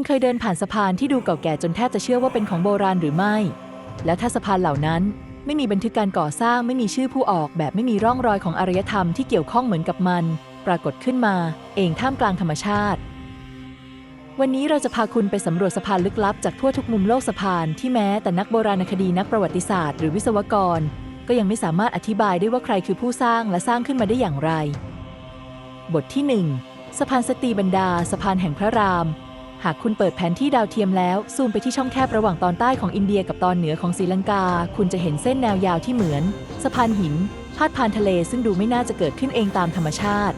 คุณเคยเดินผ่านสะพานที่ดูเก่าแก่จนแทบจะเชื่อว่าเป็นของโบราณหรือไม่ แล้วถ้าสะพานเหล่านั้นไม่มีบันทึกการก่อสร้างไม่มีชื่อผู้ออกแบบไม่มีร่องรอยของอารยธรรมที่เกี่ยวข้องเหมือนกับมัน ปรากฏขึ้นมาเองท่ามกลางธรรมชาติ วันนี้เราจะพาคุณไปสำรวจสะพานลึกลับจากทั่วทุกมุมโลกสะพานที่แม้แต่นักโบราณคดีนักประวัติศาสตร์หรือวิศวกร ก็ยังไม่สามารถอธิบายได้ว่าใครคือผู้สร้างและสร้างขึ้นมาได้อย่างไร บทที่ 1 สะพานสตรีบรรดา สะพานแห่งพระราม หากคุณเปิดแผนที่ดาวเทียมแล้ว ซูมไปที่ช่องแคบระหว่างตอนใต้ของอินเดียกับตอนเหนือของศรีลังกา คุณจะเห็นเส้นแนวยาวที่เหมือน สะพานหิน พาดผ่านทะเลซึ่งดูไม่น่าจะเกิดขึ้นเองตามธรรมชาติ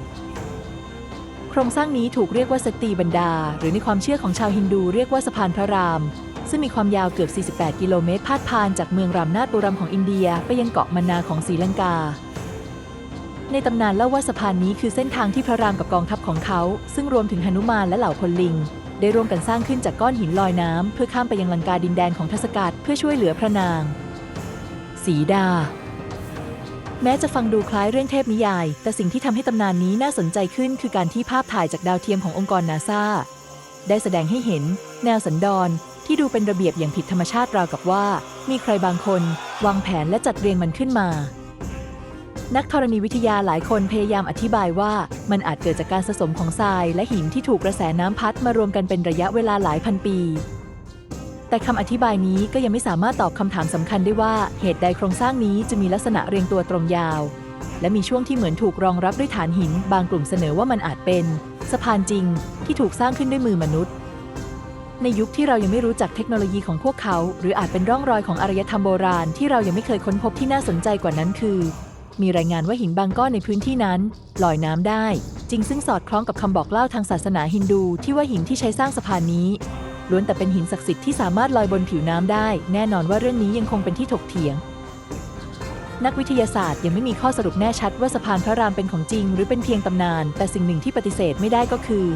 โครงสร้างนี้ถูกเรียกว่าสตรีบรรดา หรือในความเชื่อของชาวฮินดูเรียกว่าสะพานพระราม ซึ่งมีความยาวเกือบ 48 กิโลเมตรพาดผ่านจากเมืองรามนาถบุรัมของอินเดียไปยังเกาะมานาของศรีลังกาในตำนานเล่าว่าสะพานนี้คือเส้นทางที่พระรามกับกองทัพของเขา ซึ่งรวมถึงหนุมานและเหล่าพลลิง ได้ร่วมกันสร้างขึ้นจากก้อนหินลอยน้ำเพื่อข้ามไปยังลังกาดินแดนของทศกัณฐ์เพื่อช่วยเหลือพระนาง สีดา แม้จะฟังดูคล้ายเรื่องเทพนิยาย แต่สิ่งที่ทำให้ตำนานนี้น่าสนใจขึ้น คือการที่ภาพถ่ายจากดาวเทียมขององค์กรนาซาได้แสดงให้เห็น แนวสันดอนที่ดูเป็นระเบียบอย่างผิดธรรมชาติราวกับว่า มีใครบางคน วางแผนและจัดเรียงมันขึ้นมา นักธรณีวิทยาหลายคนพยายามอธิบายว่ามันอาจเกิดจากการสะสมของทรายและหินที่ถูกกระแสน้ำพัดมารวมกันเป็นระยะเวลาหลายพันปี แต่คำอธิบายนี้ก็ยังไม่สามารถตอบคำถามสำคัญได้ว่าเหตุใดโครงสร้างนี้จะมีลักษณะเรียงตัวตรงยาว และมีช่วงที่เหมือนถูกรองรับด้วยฐานหิน บางกลุ่มเสนอว่ามันอาจเป็น สะพานจริง ที่ถูกสร้างขึ้นด้วยมือมนุษย์ ในยุคที่เรายังไม่รู้จักเทคโนโลยีของพวกเขา หรืออาจเป็นร่องรอยของอารยธรรมโบราณที่เรายังไม่เคยค้นพบที่น่าสนใจกว่านั้นคือ มีรายงานว่าหินบางก้อนในพื้นที่นั้นลอยน้ำได้ จริงซึ่งสอดคล้องกับคำบอกเล่าทางศาสนาฮินดูที่ว่าหินที่ใช้สร้างสะพานนี้ล้วนแต่เป็นหินศักดิ์สิทธิ์ที่สามารถลอยบนผิวน้ำได้ แน่นอนว่าเรื่องนี้ยังคงเป็นที่ถกเถียง นักวิทยาศาสตร์ยังไม่มีข้อสรุปแน่ชัดว่าสะพานพระรามเป็นของจริง หรือเป็นเพียงตำนาน แต่สิ่งหนึ่งที่ปฏิเสธไม่ได้ก็คือ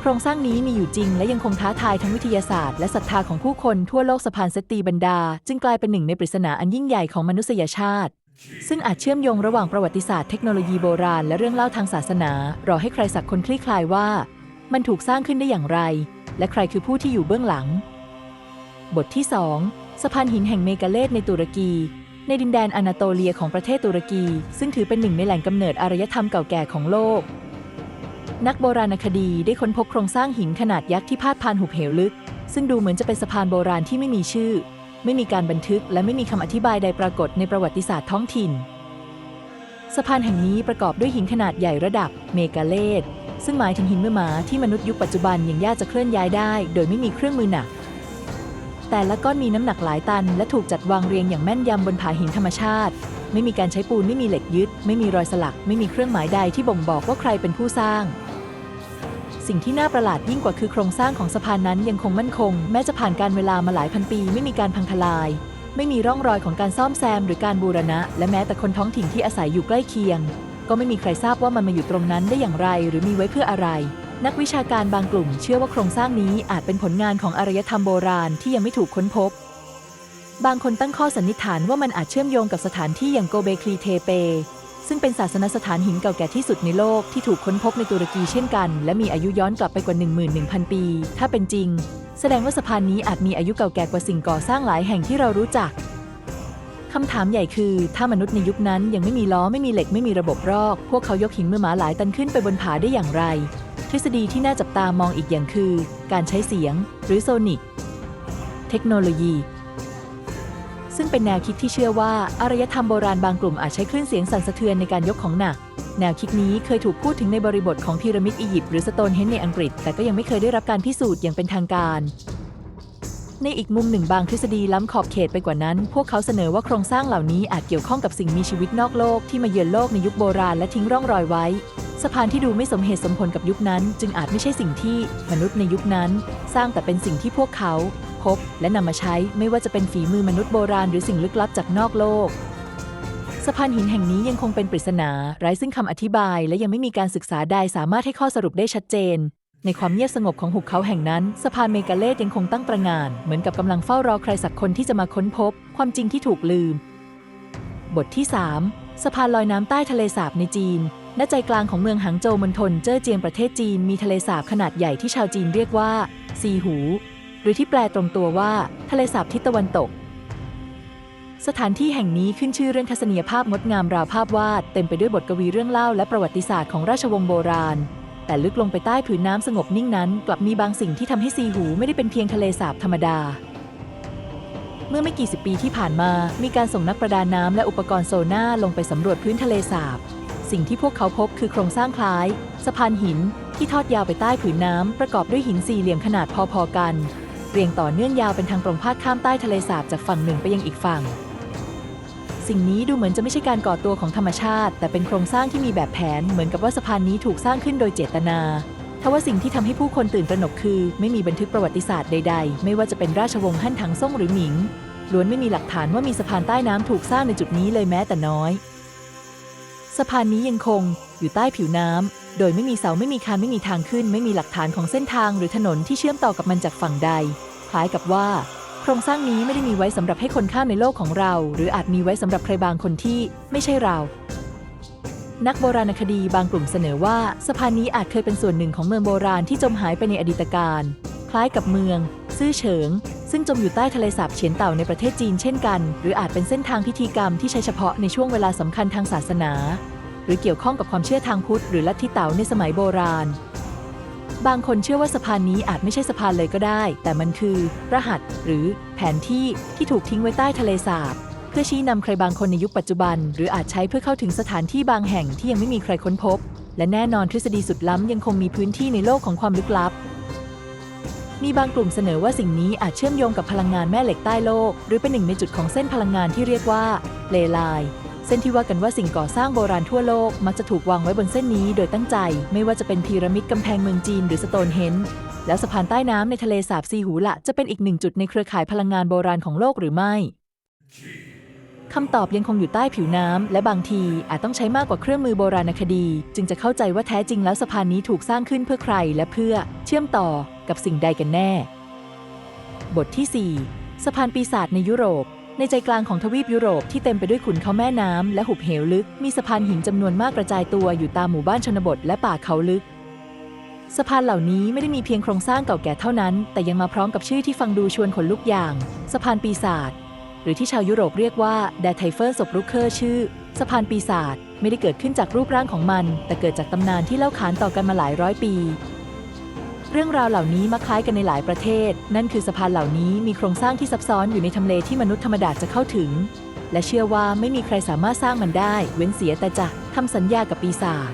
โครงสร้างนี้มีอยู่จริง และยังคงท้าทายทั้งวิทยาศาสตร์และศรัทธาของผู้คนทั่วโลกสะพานเซตตีบรรดา จึงกลายเป็นหนึ่งในปริศนาอันยิ่งใหญ่ของมนุษยชาติ ซึ่งอาจเชื่อมโยงระหว่างประวัติศาสตร์เทคโนโลยีโบราณและเรื่องเล่าทางศาสนา รอให้ใครสักคนคลี่คลายว่า มันถูกสร้างขึ้นได้อย่างไร และใครคือผู้ที่อยู่เบื้องหลัง บทที่ 2 สะพานหินแห่งเมกาเลสในตุรกี ในดินแดนอนาโตเลียของประเทศตุรกี ซึ่งถือเป็นหนึ่งในแหล่งกำเนิดอารยธรรมเก่าแก่ของโลก นักโบราณคดีได้ค้นพบโครงสร้างหินขนาดยักษ์ที่พาดผ่านหุบเหวลึก ซึ่งดูเหมือนจะเป็นสะพานโบราณที่ไม่มีชื่อ ไม่มีการบันทึกและไม่มีคำอธิบายใดปรากฏในประวัติศาสตร์ท้องถิ่น สะพานแห่งนี้ประกอบด้วยหินขนาดใหญ่ระดับเมกาเลสซึ่งหมายถึงหินเมื่อมาที่มนุษย์ยุคปัจจุบันยังยากจะเคลื่อนย้ายได้ โดยไม่มีเครื่องมือหนัก แต่ละก้อนมีน้ำหนักหลายตัน และถูกจัดวางเรียงอย่างแม่นยำบนผาหินธรรมชาติ ไม่มีการใช้ปูนไม่มีเหล็กยึด ไม่มีรอยสลัก ไม่มีเครื่องหมายใดที่บ่งบอกว่าใครเป็นผู้สร้าง สิ่งที่น่าประหลาดยิ่งกว่าคือโครงสร้างของสะพานนั้นยังคงมั่นคง แม้จะผ่านการเวลามาหลายพันปีไม่มีการพังทลาย ไม่มีร่องรอยของการซ่อมแซมหรือการบูรณะ และแม้แต่คนท้องถิ่นที่อาศัยอยู่ใกล้เคียง ก็ไม่มีใครทราบว่ามันมาอยู่ตรงนั้นได้อย่างไร หรือมีไว้เพื่ออะไร นักวิชาการบางกลุ่ม เชื่อว่าโครงสร้างนี้อาจเป็นผลงานของอารยธรรมโบราณที่ยังไม่ถูกค้นพบบางคนตั้งข้อสันนิษฐานว่ามันอาจเชื่อมโยงกับสถานที่อย่างโกเบคลีเทเป ซึ่งเป็นศาสนสถานหินเก่าแก่ที่สุดในโลกที่ถูกค้นพบในตุรกีเช่นกัน และมีอายุย้อนกลับไปกว่า 11,000 ปี ถ้าเป็นจริง แสดงว่าสะพานนี้อาจมีอายุเก่าแก่กว่าสิ่งก่อสร้างหลายแห่งที่เรารู้จักคำถามใหญ่คือ ถ้ามนุษย์ในยุคนั้นยังไม่มีล้อไม่มีเหล็กไม่มีระบบรอก พวกเขายกหินมือหมาหลายตันขึ้นไปบนผาได้อย่างไร ทฤษฎีที่น่าจับตามองอีกอย่างคือ การใช้เสียง หรือโซนิก เทคโนโลยี ซึ่งเป็นแนวคิดที่เชื่อว่าอารยธรรมโบราณบางกลุ่มอาจใช้คลื่นเสียงสั่นสะเทือนในการยกของหนัก แนวคิดนี้เคยถูกพูดถึงในบริบทของพีระมิดอียิปต์หรือสโตนเฮนในอังกฤษ แต่ก็ยังไม่เคยได้รับการพิสูจน์อย่างเป็นทางการ ในอีกมุมหนึ่งบางทฤษฎีล้ำขอบเขตไปกว่านั้น พวกเขาเสนอว่าโครงสร้างเหล่านี้อาจเกี่ยวข้องกับสิ่งมีชีวิตนอกโลกที่มาเยือนโลกในยุคโบราณและทิ้งร่องรอยไว้สะพานที่ดูไม่สมเหตุสมผลกับยุคนั้น จึงอาจไม่ใช่สิ่งที่มนุษย์ในยุคนั้น สร้างแต่เป็นสิ่งที่พวกเขา พบ และนำมาใช้ไม่ว่าจะเป็นฝีมือมนุษย์โบราณหรือสิ่งลึกลับจากนอกโลกสะพานหินแห่งนี้ยังคงเป็นปริศนา ไร้ซึ่งคำอธิบายและยังไม่มีการศึกษาใดสามารถให้ข้อสรุปได้ชัดเจน ในความเงียบสงบของหุบเขาแห่งนั้น สะพานเมกาเลสยังคงตั้งประงาน เหมือนกับกำลังเฝ้ารอใครสักคนที่จะมาค้นพบ ความจริงที่ถูกลืม บทที่ 3 สะพานลอยน้ำใต้ทะเลสาบในจีน ณ ใจกลางของเมืองหางโจวมณฑลเจ้อเจียงประเทศจีน มีทะเลสาบขนาดใหญ่ที่ชาวจีนเรียกว่าซีหู หรือที่แปลตรงตัวว่า ทะเลสาบทิศตะวันตก สถานที่แห่งนี้ขึ้นชื่อเรื่องทัศนียภาพงดงามราวภาพวาดเต็มไปด้วยบทกวีเรื่องเล่าและประวัติศาสตร์ของราชวงศ์โบราณ แต่ลึกลงไปใต้ผืนน้ำสงบนิ่งนั้น กลับมีบางสิ่งที่ทำให้ซีหูไม่ได้เป็นเพียงทะเลสาบธรรมดาเมื่อไม่กี่สิบปีที่ผ่านมา มีการส่งนักประดาน้ำและอุปกรณ์โซน่าลงไปสำรวจพื้นทะเลสาบ สิ่งที่พวกเขาพบคือโครงสร้างคล้าย สะพานหิน ที่ทอดยาวไปใต้ผืนน้ำประกอบด้วยหินสี่เหลี่ยมขนาดพอๆกัน เรียงต่อเนื่องยาวเป็นทางตรงพาดข้ามใต้ทะเลสาบจากฝั่งหนึ่งไปยังอีกฝั่ง สิ่งนี้ดูเหมือนจะไม่ใช่การก่อตัวของธรรมชาติ แต่เป็นโครงสร้างที่มีแบบแผนเหมือนกับว่าสะพานนี้ถูกสร้างขึ้นโดยเจตนาทว่าสิ่งที่ทำให้ผู้คนตื่นตระหนกคือ ไม่มีบันทึกประวัติศาสตร์ใดๆ ไม่ว่าจะเป็นราชวงศ์ฮั่นถังซ่งหรือหมิงล้วนไม่มีหลักฐานว่ามีสะพานใต้น้ำถูกสร้างในจุดนี้เลยแม้แต่น้อย สะพานนี้ยังคงอยู่ใต้ผิวน้ำ โดยไม่มีเสาไม่มีคานไม่มีทางขึ้น ไม่มีหลักฐานของเส้นทางหรือถนนที่เชื่อมต่อกับมันจากฝั่งใด คล้ายกับว่า โครงสร้างนี้ไม่ได้มีไว้สำหรับให้คนข้ามในโลกของเรา หรืออาจมีไว้สำหรับใครบางคนที่ไม่ใช่เรา นักโบราณคดีบางกลุ่มเสนอว่าสะพานนี้อาจเคยเป็นส่วนหนึ่งของเมืองโบราณที่จมหายไปในอดีตการ คล้ายกับเมือง ซื่อเฉิง ซึ่งจมอยู่ใต้ทะเลสาบเฉียนเต่าในประเทศจีนเช่นกัน หรืออาจเป็นเส้นทางพิธีกรรมที่ใช้เฉพาะในช่วงเวลาสำคัญทางศาสนา หรือเกี่ยวข้องกับความเชื่อทางพุทธหรือลัทธิเต๋าในสมัยโบราณ บางคนเชื่อว่าสะพานนี้อาจไม่ใช่สะพานเลยก็ได้ แต่มันคือ รหัส หรือแผนที่ที่ถูกทิ้งไว้ใต้ทะเลสาบ เพื่อชี้นำใครบางคนในยุคปัจจุบัน หรืออาจใช้เพื่อเข้าถึงสถานที่บางแห่งที่ยังไม่มีใครค้นพบ และแน่นอนทฤษฎีสุดล้ำยังคงมีพื้นที่ในโลกของความลึกลับมีบางกลุ่มเสนอว่าสิ่งนี้อาจเชื่อมโยงกับพลังงานแม่เหล็กใต้โลก หรือเป็นหนึ่งในจุดของเส้นพลังงานที่เรียกว่าเลไล เส้นที่ว่ากันว่าสิ่งก่อสร้างโบราณทั่วโลก มักจะถูกวางไว้บนเส้นนี้โดยตั้งใจ ไม่ว่าจะเป็นพีระมิดกำแพงเมืองจีนหรือสโตนเฮนจ์แล้วสะพานใต้น้ำในทะเลสาบซีหูละจะเป็นอีกหนึ่งจุดในเครือข่ายพลังงานโบราณของโลกหรือไม่คำตอบยังคงอยู่ใต้ผิวน้ำ และบางทีอาจต้องใช้มากกว่าเครื่องมือโบราณคดี จึงจะเข้าใจว่าแท้จริงแล้วสะพานนี้ถูกสร้างขึ้นเพื่อใครและเพื่อเชื่อมต่อกับสิ่งใดกันแน่ บทที่ 4 สะพานปีศาจในยุโรป ในใจกลางของทวีปยุโรปที่เต็มไปด้วยขุนเขาแม่น้ำและหุบเหวลึก มีสะพานหินจำนวนมากกระจายตัวอยู่ตามหมู่บ้านชนบทและป่าเขาลึก สะพานเหล่านี้ไม่ได้มีเพียงโครงสร้างเก่าแก่เท่านั้น แต่ยังมาพร้อมกับชื่อที่ฟังดูชวนขนลุกอย่าง สะพานปีศาจหรือที่ชาวยุโรปเรียกว่าแดไทเฟอร์ศพรุกเคอร์ชื่อ สะพานปีศาจไม่ได้เกิดขึ้นจากรูปร่างของมัน แต่เกิดจากตำนานที่เล่าขานต่อกันมาหลายร้อยปี เรื่องราวเหล่านี้มักคล้ายกันในหลายประเทศ นั่นคือสะพานเหล่านี้มีโครงสร้างที่ซับซ้อนอยู่ในทำเลที่มนุษย์ธรรมดาจะเข้าถึง และเชื่อว่าไม่มีใครสามารถสร้างมันได้ เว้นเสียแต่จะทำสัญญากับปีศาจ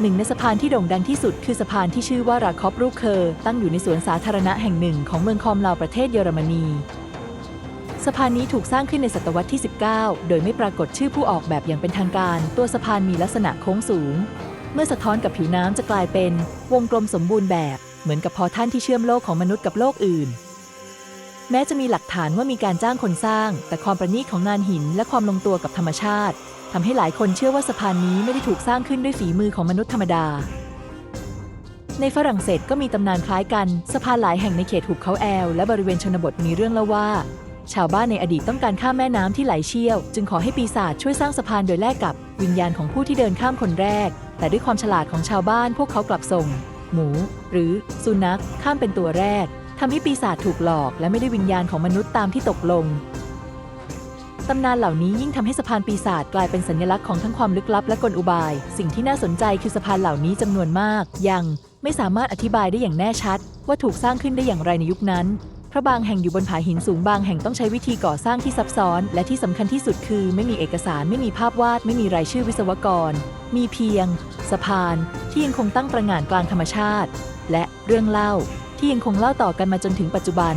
หนึ่งในสะพานที่โด่งดังที่สุดคือสะพานที่ชื่อว่าราคอปรูเคอร์ ตั้งอยู่ในสวนสาธารณะแห่งหนึ่งของเมืองคอมลาวประเทศเยอรมนี สะพานนี้ถูกสร้างขึ้นในศตวรรษที่ 19 โดยไม่ปรากฏชื่อผู้ออกแบบอย่างเป็นทางการ ตัวสะพานมีลักษณะโค้งสูง เมื่อสะท้อนกับผิวน้ำจะกลายเป็นวงกลมสมบูรณ์แบบ เหมือนกับพอท่านที่เชื่อมโลกของมนุษย์กับโลกอื่น แม้จะมีหลักฐานว่ามีการจ้างคนสร้าง แต่ความประณีตของงานหินและความลงตัวกับธรรมชาติทำให้หลายคนเชื่อว่าสะพานนี้ไม่ได้ถูกสร้างขึ้นด้วยฝีมือของมนุษย์ธรรมดา ในฝรั่งเศสก็มีตำนานคล้ายกัน สะพานหลายแห่งในเขตหุบเขาแอล และบริเวณชนบทมีเรื่องเล่าว่า ชาวบ้านในอดีตต้องการข้ามแม่น้ำที่ไหลเชี่ยว จึงขอให้ปีศาจช่วยสร้างสะพานโดยแลกกับวิญญาณของผู้ที่เดินข้ามคนแรก แต่ด้วยความฉลาดของชาวบ้านพวกเขากลับส่ง หมู หรือสุนัขข้ามเป็นตัวแรกทำให้ปีศาจถูกหลอกและไม่ได้วิญญาณของมนุษย์ตามที่ตกลงตำนานเหล่านี้ยิ่งทำให้สะพานปีศาจกลายเป็นสัญลักษณ์ของทั้งความลึกลับและกลอุบาย สิ่งที่น่าสนใจคือสะพานเหล่านี้จำนวนมาก ยังไม่สามารถอธิบายได้อย่างแน่ชัด ว่าถูกสร้างขึ้นได้อย่างไรในยุคนั้น พราะบางแห่งอยู่บนผาหินสูงบางแห่งต้องใช้วิธีก่อสร้างที่ซับซ้อน และที่สำคัญที่สุดคือไม่มีเอกสารไม่มีภาพวาด ไม่มีรายชื่อวิศวกร มีเพียง สะพาน ที่ยังคงตั้งประงานกลางธรรมชาติ และเรื่องเล่าที่ยังคงเล่าต่อกันมาจนถึงปัจจุบัน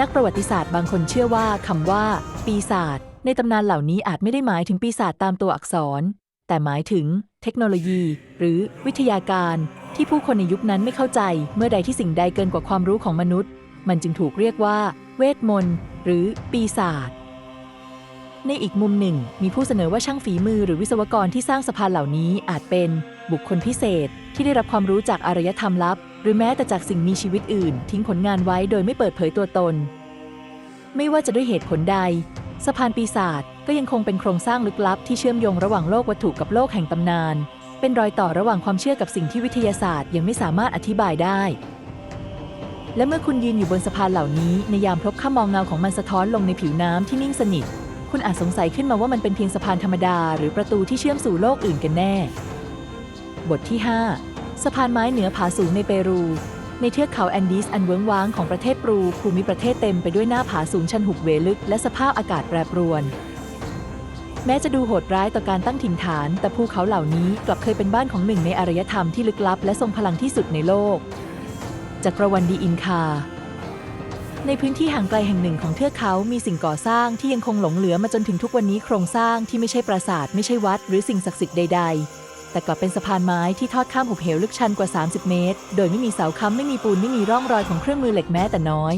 นักประวัติศาสตร์บางคนเชื่อว่าคำว่า ปีศาจในตำนานเหล่านี้อาจไม่ได้หมายถึงปีศาจตามตัวอักษร แต่หมายถึง เทคโนโลยี หรือวิทยาการที่ผู้คนในยุคนั้นไม่เข้าใจ เมื่อใดที่สิ่งใดเกินกว่าความรู้ของมนุษย์ มันจึงถูกเรียกว่า เวทมนต์หรือปีศาจในอีกมุมหนึ่ง มีผู้เสนอว่าช่างฝีมือหรือวิศวกรที่สร้างสะพานเหล่านี้อาจเป็นบุคคลพิเศษที่ได้รับความรู้จากอารยธรรมลับ หรือแม้แต่จากสิ่งมีชีวิตอื่น ทิ้งผลงานไว้โดยไม่เปิดเผยตัวตน ไม่ว่าจะด้วยเหตุผลใด สะพานปีศาจ ก็ยังคงเป็นโครงสร้างลึกลับที่เชื่อมโยงระหว่างโลกวัตถุกับโลกแห่งตำนาน เป็นรอยต่อระหว่างความเชื่อกับสิ่งที่วิทยาศาสตร์ยังไม่สามารถอธิบายได้ และเมื่อคุณยืนอยู่บนสะพานเหล่านี้ในยามพลบค่ำมองเงาของมันสะท้อนลงในผิวน้ำที่นิ่งสนิท คุณอาจสงสัยขึ้นมาว่ามันเป็นเพียงสะพานธรรมดา หรือประตูที่เชื่อมสู่โลกอื่นกันแน่ บทที่ 5 สะพานไม้เหนือผาสูงในเปรู ในเทือกเขาแอนดีสอันเวิ้งว้างของประเทศปรูภูมิประเทศเต็มไปด้วยหน้าผาสูงชันหุบเหวลึกและสภาพอากาศแปรปรวน แม้จะดูโหดร้ายต่อการตั้งถิ่นฐาน แต่ภูเขาเหล่านี้กลับเคยเป็นบ้านของหนึ่งในอารยธรรมที่ลึกลับและทรงพลังที่สุดในโลก จักรวรรดิอินคา ในพื้นที่ห่างไกลแห่งหนึ่งของเทือกเขา มีสิ่งก่อสร้างที่ยังคงหลงเหลือมาจนถึงทุกวันนี้โครงสร้างที่ไม่ใช่ปราสาท ไม่ใช่วัด หรือสิ่งศักดิ์สิทธิ์ใด ๆ แต่กลับเป็นสะพานไม้ที่ทอดข้ามหุบเหวลึกชันกว่า 30 เมตร โดยไม่มีเสาค้ำไม่มีปูนไม่มีร่องรอยของเครื่องมือเหล็กแม้แต่น้อย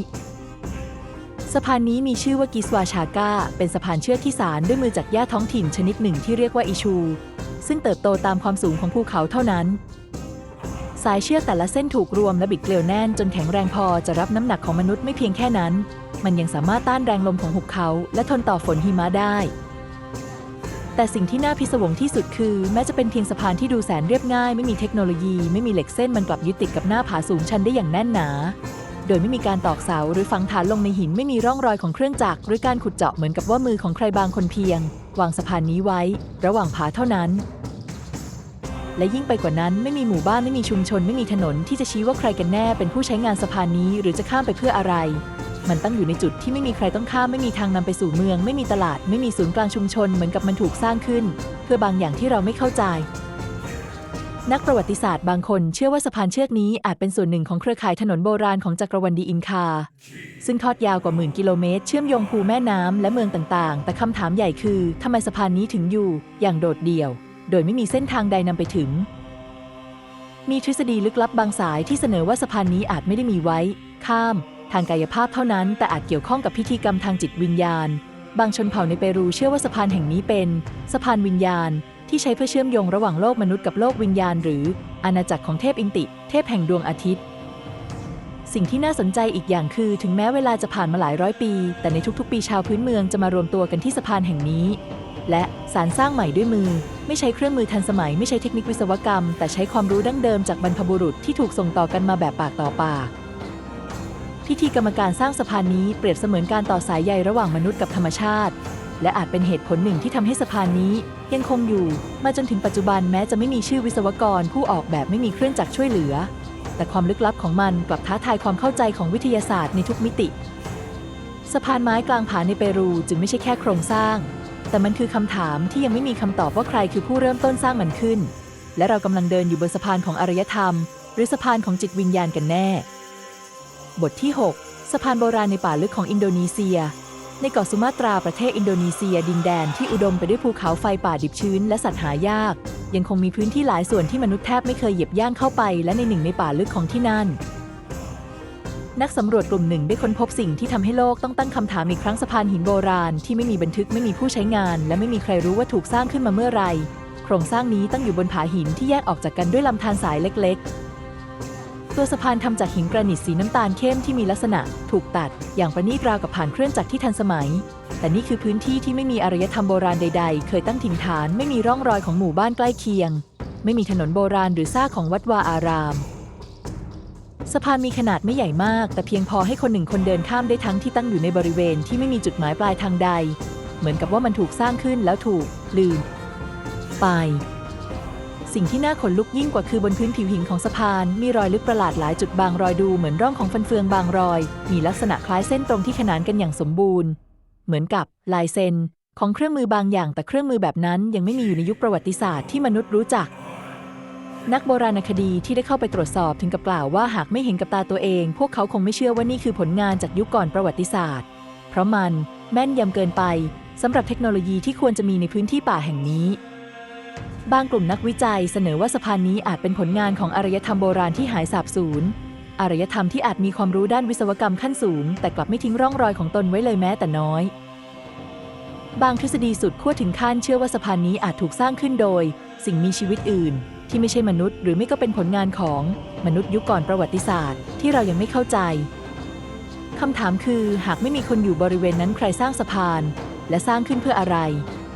สะพานนี้มีชื่อว่ากิสวาชาก้า เป็นสะพานเชือกที่สารด้วยมือจากหญ้าท้องถิ่นชนิดหนึ่งที่เรียกว่าอิชู ซึ่งเติบโตตามความสูงของภูเขาเท่านั้น สายเชือกแต่ละเส้นถูกรวมและบิดเกลียวแน่นจนแข็งแรงพอจะรับน้ำหนักของมนุษย์ไม่เพียงแค่นั้น มันยังสามารถต้านแรงลมของหุบเขา และทนต่อฝนหิมะได้ แต่สิ่งที่น่าพิศวงที่สุดคือ แม้จะเป็นเพียงสะพานที่ดูแสนเรียบง่าย ไม่มีเทคโนโลยี ไม่มีเหล็กเส้นมันกลับยึดติดกับหน้าผาสูงชันได้อย่างแน่นหนา โดยไม่มีการตอกเสาหรือฝังฐานลงในหินไม่มีร่องรอยของเครื่องจักรหรือการขุดเจาะเหมือนกับว่ามือของใครบางคนเพียง วางสะพานนี้ไว้ ระหว่างผาเท่านั้น และยิ่งไปกว่านั้นไม่มีหมู่บ้านไม่มีชุมชนไม่มีถนนที่จะชี้ว่าใครกันแน่เป็นผู้ใช้งานสะพานนี้หรือจะข้ามไปเพื่ออะไร มันตั้งอยู่ในจุดที่ไม่มีใครต้องข้ามไม่มีทางนำไปสู่เมือง ไม่มีตลาด ไม่มีศูนย์กลางชุมชนเหมือนกับมันถูกสร้างขึ้น เพื่อบางอย่างที่เราไม่เข้าใจ นักประวัติศาสตร์บางคนเชื่อว่าสะพานเชือกนี้อาจเป็นส่วนหนึ่งของเครือข่ายถนนโบราณของจักรวรรดิอินคา ซึ่งทอดยาวกว่าหมื่นกิโลเมตร เชื่อมโยงภูแม่น้ำและเมืองต่างๆ แต่คำถามใหญ่คือทำไมสะพานนี้ถึงอยู่ อย่างโดดเดี่ยว โดยไม่มีเส้นทางใดนำไปถึง มีทฤษฎีลึกลับบางสายที่เสนอว่าสะพานนี้อาจไม่ได้มีไว้ ข้าม ทางกายภาพเท่านั้น แต่อาจเกี่ยวข้องกับพิธีกรรมทางจิตวิญญาณ บางชนเผ่าในเปรูเชื่อว่าสะพานแห่งนี้เป็น สะพานวิญญาณ ที่ใช้เพื่อเชื่อมโยงระหว่างโลกมนุษย์กับโลกวิญญาณ หรืออาณาจักรของเทพอินติ เทพแห่งดวงอาทิตย์ สิ่งที่น่าสนใจอีกอย่างคือ ถึงแม้เวลาจะผ่านมาหลายร้อยปี แต่ในทุกๆ ปีชาวพื้นเมืองจะมารวมตัวกันที่สะพานแห่งนี้ และสารสร้างใหม่ด้วยมือ ไม่ใช้เครื่องมือทันสมัย ไม่ใช้เทคนิควิศวกรรม แต่ใช้ความรู้ดั้งเดิมจากบรรพบุรุษที่ถูกส่งต่อกันมาแบบปากต่อปากพิธีกรรมการสร้างสะพานนี้เปรียบเสมือนการต่อสายใยระหว่างมนุษย์กับธรรมชาติ และอาจเป็นเหตุผลหนึ่งที่ทำให้สะพานนี้ ยังคงอยู่ มาจนถึงปัจจุบันแม้จะไม่มีชื่อวิศวกรผู้ออกแบบไม่มีเครื่องจักรช่วยเหลือ แต่ความลึกลับของมันกลับท้าทายความเข้าใจของวิทยาศาสตร์ในทุกมิติ สะพานไม้กลางผาในเปรูจึงไม่ใช่แค่โครงสร้าง แต่มันคือคำถามที่ยังไม่มีคำตอบว่าใครคือผู้เริ่มต้นสร้างมันขึ้น และเรากำลังเดินอยู่บนสะพานของอารยธรรม หรือสะพานของจิตวิญญาณกันแน่ บทที่ 6 สะพานโบราณในป่าลึกของอินโดนีเซีย ในเกาะสุมาตราประเทศอินโดนีเซีย ดินแดนที่อุดมไปด้วยภูเขาไฟป่าดิบชื้น และสัตว์หายาก ยังคงมีพื้นที่หลายส่วนที่มนุษย์แทบไม่เคยเหยียบย่างเข้าไป และในหนึ่งในป่าลึกของที่นั่น นักสำรวจกลุ่มหนึ่งได้ค้นพบสิ่งที่ทำให้โลกต้องตั้งคำถามอีกครั้งสะพานหินโบราณที่ไม่มีบันทึกไม่มีผู้ใช้งาน และไม่มีใครรู้ว่าถูกสร้างขึ้นมาเมื่อไรโครงสร้างนี้ตั้งอยู่บนผาหินที่แยกออกจากกันด้วยลำธารสายเล็ก ๆ ตัวสะพานทำจากหินกระนิตสีน้ำตาลเข้มที่มีลักษณะ ถูกตัด อย่างประณีตราวกับผ่านเครื่องจักรที่ทันสมัย แต่นี่คือพื้นที่ที่ไม่มีอารยธรรมโบราณใด ๆ เคยตั้งถิ่นฐาน ไม่มีร่องรอยของหมู่บ้านใกล้เคียง ไม่มีถนนโบราณหรือซากของวัดวาอาราม สะพานมีขนาดไม่ใหญ่มาก แต่เพียงพอให้คนหนึ่งคนเดินข้ามได้ทั้งที่ตั้งอยู่ในบริเวณที่ไม่มีจุดหมายปลายทางใด เหมือนกับว่ามันถูกสร้างขึ้นแล้วถูก ลืม ไป สิ่งที่น่าขนลุกยิ่งกว่าคือบนพื้นผิวหินของสะพาน มีรอยลึกประหลาดหลายจุดบางรอยดูเหมือนร่องของฟันเฟืองบางรอย มีลักษณะคล้ายเส้นตรงที่ขนานกันอย่างสมบูรณ์ เหมือนกับลายเซ็นของเครื่องมือบางอย่าง แต่เครื่องมือแบบนั้นยังไม่มีอยู่ในยุคประวัติศาสตร์ที่มนุษย์รู้จัก นักโบราณคดีที่ได้เข้าไปตรวจสอบถึงกับกล่าวว่าหากไม่เห็นกับตาตัวเอง พวกเขาคงไม่เชื่อว่านี่คือผลงานจากยุคก่อนประวัติศาสตร์ เพราะมันแม่นยำเกินไปสำหรับเทคโนโลยีที่ควรจะมีในพื้นที่ป่าแห่งนี้ บางกลุ่มนักวิจัยเสนอว่าสะพานนี้อาจเป็นผลงานของอารยธรรมโบราณที่หายสาบสูญ อารยธรรมที่อาจมีความรู้ด้านวิศวกรรมขั้นสูง แต่กลับไม่ทิ้งร่องรอยของตนไว้เลยแม้แต่น้อย บางทฤษฎีสุดขั้วถึงขั้นเชื่อว่าสะพานนี้อาจถูกสร้างขึ้นโดย สิ่งมีชีวิตอื่น ที่ไม่ใช่มนุษย์ หรือไม่ก็เป็นผลงานของมนุษย์ยุคก่อนประวัติศาสตร์ ที่เรายังไม่เข้าใจคำถามคือหากไม่มีคนอยู่บริเวณนั้นใครสร้างสะพาน และสร้างขึ้นเพื่ออะไร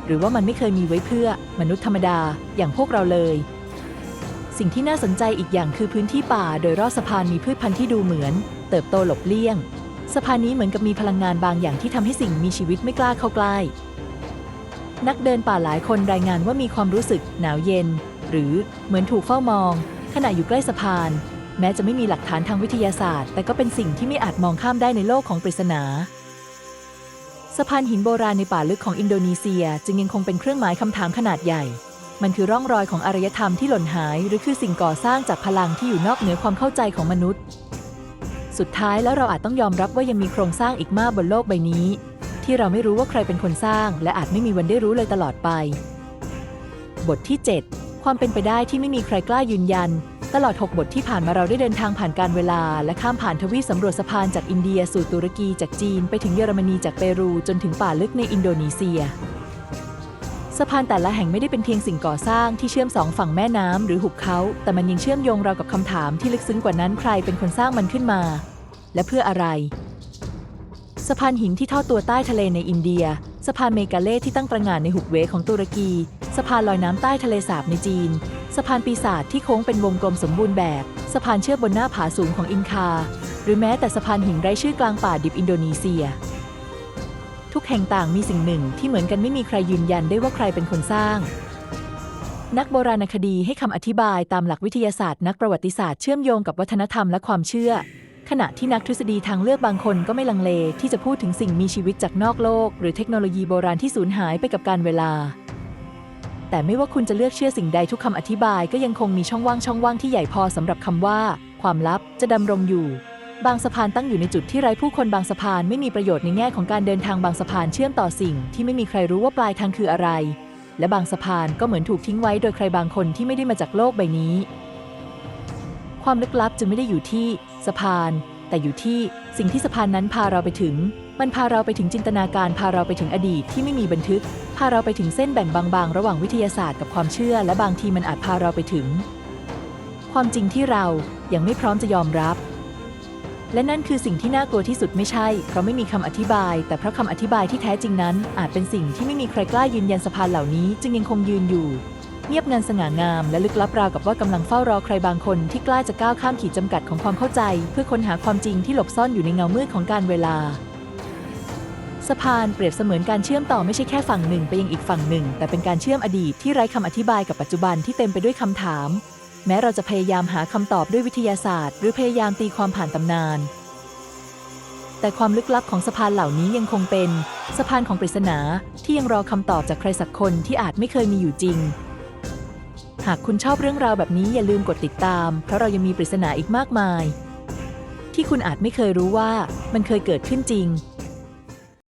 หรือว่ามันไม่เคยมีไว้เพื่อมนุษย์ธรรมดาอย่างพวกเราเลย สิ่งที่น่าสนใจอีกอย่างคือพื้นที่ป่าโดยรอบสะพานมีพืชพันธุ์ที่ดูเหมือน เติบโตหลบเลี่ยง สะพานนี้เหมือนกับมีพลังงานบางอย่างที่ทำให้สิ่งมีชีวิตไม่กล้าเข้าใกล้ นักเดินป่าหลายคนรายงานว่ามีความรู้สึกหนาวเย็น หรือเหมือนถูกเฝ้ามอง ขณะอยู่ใกล้สะพาน แม้จะไม่มีหลักฐานทางวิทยาศาสตร์ แต่ก็เป็นสิ่งที่ไม่อาจมองข้ามได้ในโลกของปริศนา สะพานหินโบราณในป่าลึกของอินโดนีเซีย จึงยังคงเป็นเครื่องหมายคำถามขนาดใหญ่ มันคือร่องรอยของอารยธรรมที่หล่นหาย หรือคือสิ่งก่อสร้างจากพลังที่อยู่นอกเหนือความเข้าใจของมนุษย์ สุดท้ายแล้วเราอาจต้องยอมรับว่ายังมีโครงสร้างอีกมากบนโลกใบนี้ ที่เราไม่รู้ว่าใครเป็นคนสร้าง และอาจไม่มีวันได้รู้เลยตลอดไป บทที่ 7 ความเป็นไปได้ที่ไม่มีใครกล้ายืนยัน ตลอด 6 บทที่ผ่านมาเราได้เดินทางผ่านการเวลา และข้ามผ่านทวีปสำรวจสะพานจากอินเดียสู่ตุรกีจากจีน ไปถึงเยอรมนีจากเปรูจนถึงป่าลึกในอินโดนีเซีย สะพานแต่ละแห่งไม่ได้เป็นเพียงสิ่งก่อสร้างที่เชื่อมสองฝั่งแม่น้ำหรือหุบเขา แต่มันยังเชื่อมโยงเรากับคำถามที่ลึกซึ้งกว่านั้นใครเป็นคนสร้างมันขึ้นมา และเพื่ออะไร สะพานหินที่ทอดตัวใต้ทะเลในอินเดีย สะพานเมกาเล่ที่ตั้งตระหง่านในหุบเวของตุรกี สะพานลอยน้ำใต้ทะเลสาบในจีน สะพานปีศาจที่โค้งเป็นวงกลมสมบูรณ์แบบ สะพานเชื่อกบนหน้าผาสูงของอินคา หรือแม้แต่สะพานหินไร้ชื่อกลางป่าดิบอินโดนีเซีย ทุกแห่งต่างมีสิ่งหนึ่งที่เหมือนกันไม่มีใครยืนยันได้ว่าใครเป็นคนสร้าง นักโบราณคดีให้คำอธิบายตามหลักวิทยาศาสตร์ นักประวัติศาสตร์เชื่อมโยงกับวัฒนธรรมและความเชื่อ ขณะที่นักทฤษฎีทางเลือกบางคนก็ไม่ลังเลที่จะพูดถึงสิ่งมีชีวิตจากนอกโลก หรือเทคโนโลยีโบราณที่สูญหายไปกับการเวลา แต่ไม่ว่าคุณจะเลือกเชื่อสิ่งใดทุกคำอธิบายก็ยังคงมีช่องว่างช่องว่างที่ใหญ่พอสำหรับคำว่า ความลับจะดำรงอยู่ บางสะพานตั้งอยู่ในจุดที่ไร้ผู้คนบางสะพานไม่มีประโยชน์ในแง่ของการเดินทางบางสะพานเชื่อมต่อสิ่ง ที่ไม่มีใครรู้ว่าปลายทางคืออะไร และบางสะพานก็เหมือนถูกทิ้งไว้โดยใครบางคนที่ไม่ได้มาจากโลกใบนี้ ความลึกลับจึงไม่ได้อยู่ที่สะพาน แต่อยู่ที่สิ่งที่สะพานนั้นพาเราไปถึง มันพาเราไปถึงจินตนาการพาเราไปถึงอดีตที่ไม่มีบันทึก พาเราไปถึงเส้นแบ่งบางๆ ระหว่างวิทยาศาสตร์กับความเชื่อ และบางทีมันอาจพาเราไปถึง ความจริงที่เรายังไม่พร้อมจะยอมรับ และนั่นคือสิ่งที่น่ากลัวที่สุดไม่ใช่ เพราะไม่มีคำอธิบาย แต่เพราะคำอธิบายที่แท้จริงนั้น อาจเป็นสิ่งที่ไม่มีใครกล้ายืนยันสะพานเหล่านี้ จึงยังคงยืนอยู่ เงียบงันสง่างามและลึกลับราวกับว่ากำลังเฝ้ารอใครบางคนที่กล้าจะก้าวข้ามขีดจำกัดของความเข้าใจ เพื่อค้นหาความจริงที่หลบซ่อนอยู่ในเงามืดของการเวลาสะพานเปรียบเสมือนการเชื่อมต่อไม่ใช่แค่ฝั่งหนึ่งไปยังอีกฝั่งหนึ่ง แต่เป็นการเชื่อมอดีตที่ไร้คำอธิบายกับปัจจุบันที่เต็มไปด้วยคำถาม แม้เราจะพยายามหาคำตอบด้วยวิทยาศาสตร์ หรือพยายามตีความผ่านตำนาน แต่ความลึกลับของสะพานเหล่านี้ยังคงเป็น สะพานของปริศนาที่ยังรอคำตอบจากใครสักคนที่อาจไม่เคยมีอยู่จริง หากคุณชอบเรื่องราวแบบนี้อย่าลืมกดติดตาม เพราะเรายังมีปริศนาอีกมากมาย ที่คุณอาจไม่เคยรู้ว่ามันเคยเกิดขึ้นจริง